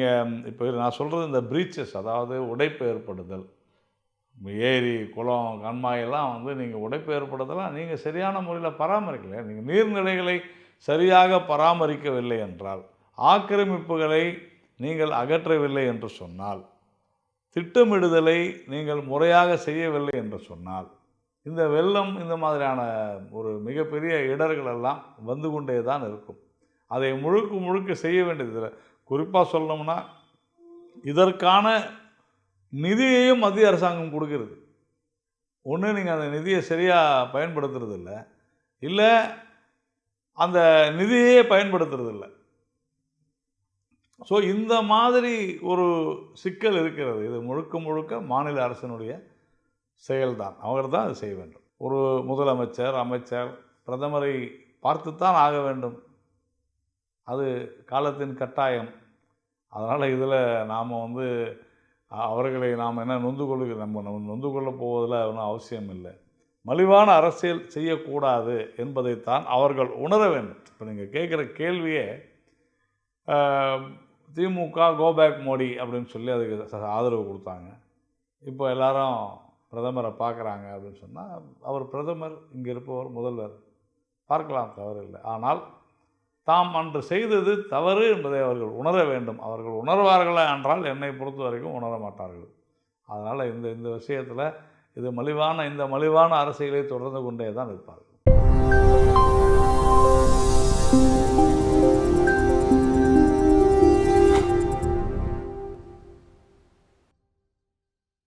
நீங்கள் இப்போ நான் சொல்கிறது இந்த பிரீச்சஸ் அதாவது உடைப்பு ஏற்படுதல். ஏரி குளம் கண்மாயெல்லாம் வந்து நீங்கள் உடைப்பு ஏற்படுத்தலாம் நீங்கள் சரியான முறையில் பராமரிக்கல. நீங்கள் நீர்நிலைகளை சரியாக பராமரிக்கவில்லை என்றால் ஆக்கிரமிப்புகளை நீங்கள் அகற்றவில்லை என்று சொன்னால் திட்டமிடுதலை நீங்கள் முறையாக செய்யவில்லை என்று சொன்னால் இந்த வெள்ளம் இந்த மாதிரியான ஒரு மிகப்பெரிய இடர்கள் எல்லாம் வந்து கொண்டே தான் இருக்கும். அதை முழுக்க முழுக்க செய்ய வேண்டியதில்லை. குறிப்பாக சொல்லணும்னா இதற்கான நிதியையும் மத்திய அரசாங்கம் கொடுக்கிறது. ஒன்று நீங்கள் அந்த நிதியை சரியாக பயன்படுத்துறது இல்லை இல்லை அந்த நிதியே பயன்படுத்துறது இல்லை ஸோ இந்த மாதிரி ஒரு சிக்கல் இருக்கிறது. இது முழுக்க முழுக்க மாநில அரசினுடைய செயல்தான். அவர் தான் அதை செய்ய வேண்டும். ஒரு முதலமைச்சர் அமைச்சர் பிரதமரை பார்த்துத்தான் ஆக வேண்டும். அது காலத்தின் கட்டாயம். அதனால் இதில் நாம் வந்து அவர்களை நாம் என்ன நொந்து கொள்ள நம்ம நொந்து கொள்ள போவதில் ஒன்றும் அவசியம் இல்லை. மலிவான அரசியல் செய்யக்கூடாது என்பதைத்தான் அவர்கள் உணர வேண்டும். இப்போ நீங்கள் கேட்குற கேள்வியே திமுக கோபேக் மோடி அப்படின்னு சொல்லி அதுக்கு ச- ஆதரவு கொடுத்தாங்க. இப்போ எல்லாரும் பிரதமரை பார்க்குறாங்க அப்படின்னு சொன்னால் அவர் பிரதமர் இங்கே இருப்பவர் முதல்வர். பார்க்கலாம் தவறு இல்லை ஆனால் தாம் அன்று செய்தது தவறு என்பதை அவர்கள் உணர வேண்டும். அவர்கள் உணர்வார்களா என்றால் என்னை பொறுத்த வரைக்கும் உணர மாட்டார்கள். அதனால் இந்த இந்த விஷயத்தில் இது மலிவான இந்த மலிவான அரசியலை தொடர்ந்து கொண்டே தான் இருப்பார்கள்.